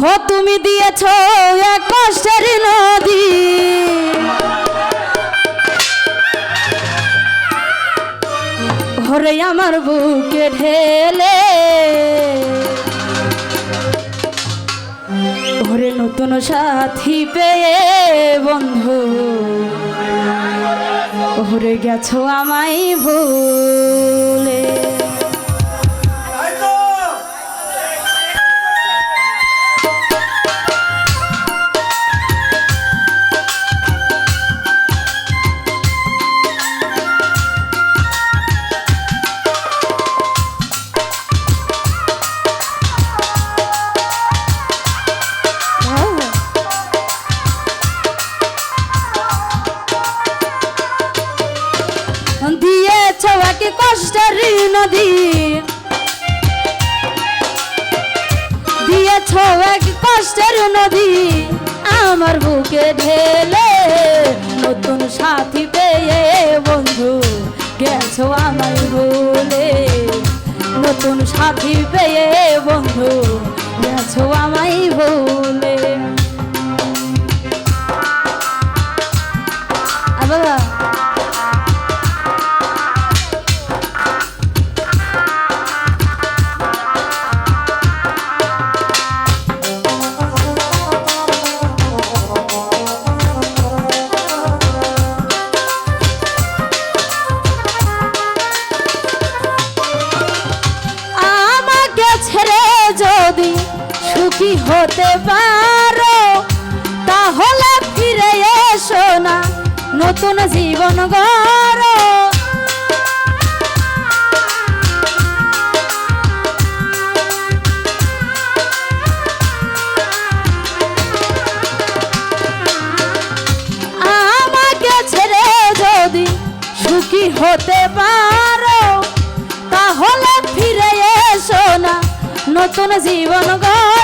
হো, তুমি দিয়েছ এক কষ্টের নদী। ভরে আমার বুকে ঢেলে। ভরে নতুন সাথী পেয়ে বন্ধু। ভরে গেছো আমায় ভুলে। নদী। দিয়েছ এক কষ্টের নদী। আমার বুকে ঢেলে নতুন সাথী পেয়ে বন্ধু, গেছো আমায় বলে নতুন সাথী পেয়ে বন্ধু, গেছো আমায় বলে জীবন গড়ো আমাকে ছেড়ে যদি সুখী হতে পারো, তাহলে ফিরে এসো না, নতুন জীবন গড়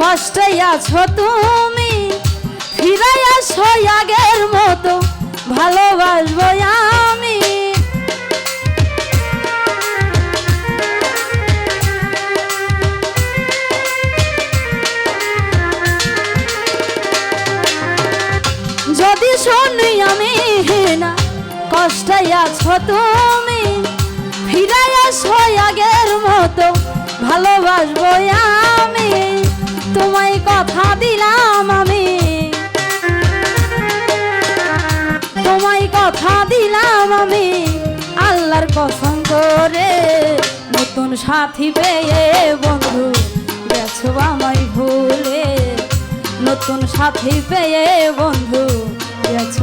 কষ্টে আছো তুমি। ফিরে আসো আগের মতো, ভালোবাসবো আমি। যদি শুনি আমি না কষ্টে আছো তুমি। ফিরে আসো আগের মতো, ভালোবাসবো আমি। তোমায় কথা দিলাম আমি। তোমায় কথা দিলাম আমি। আল্লাহর কসম করে নতুন সাথী পেয়ে বন্ধু গেছো আমায় ভুলে। নতুন সাথী পেয়ে বন্ধু গেছো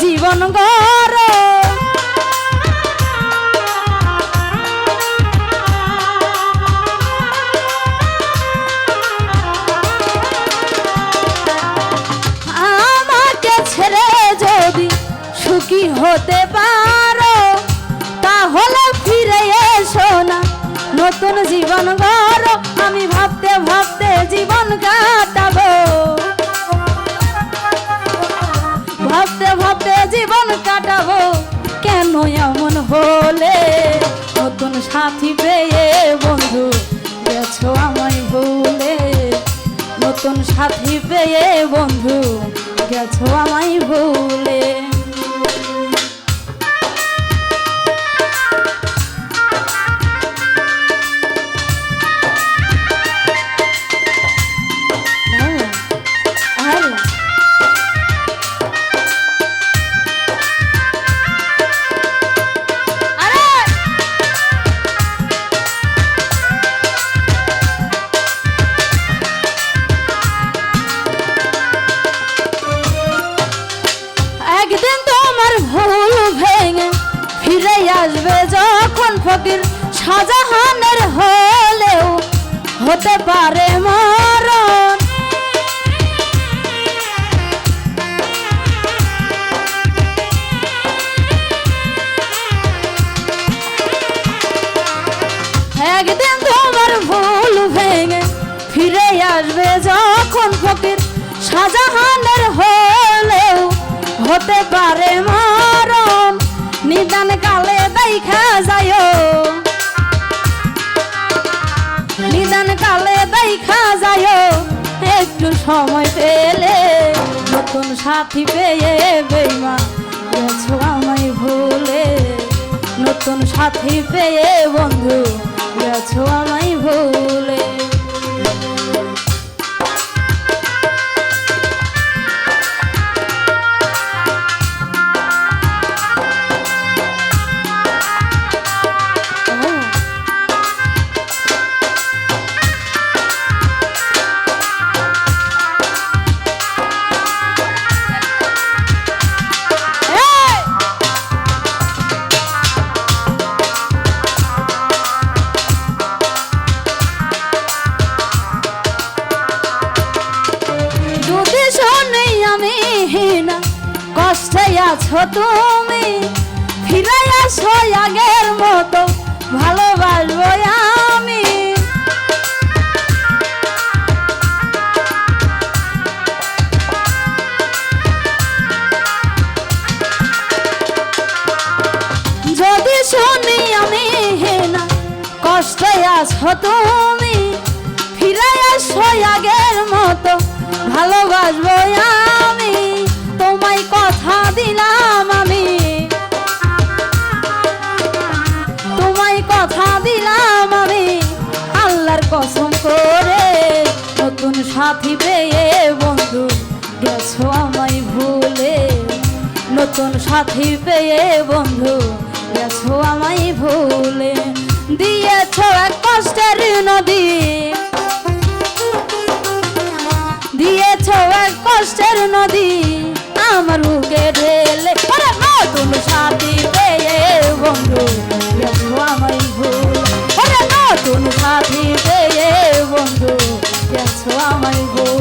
জীবন গড়ো সাথী পেয়ে বন্ধু নতুন সাথী পেয়ে বন্ধু ফকির শাহজাহানের হলেও হতে পারে মরণ। একদিন তোমার ভুল ভেঙে ফিরে আসবে যখন সময় পেলে নতুন সাথী পেয়ে বেমা গেছো আমায় ভুলে। নতুন সাথী পেয়ে বন্ধু গেছো আমায় ভুলে। আছো তুমি? ফিরে আসো আগের মতো, ভালোবাসবো আমি। যদি শুনি আমি হেনা, কষ্টে আছো তুমি? ফিরে আসো আগের মতো, ভালোবাসবো আমি। কথা আমি। তোমায় কথা দিলাম আমি। আল্লাহর কসম করে নতুন সাথী পেয়ে বন্ধু গেছো আমায় ভুলে। নতুন সাথী পেয়ে বন্ধু গেছো আমায় ভুলে। দিয়েছ এক কষ্টের নদী dance I'm my boys.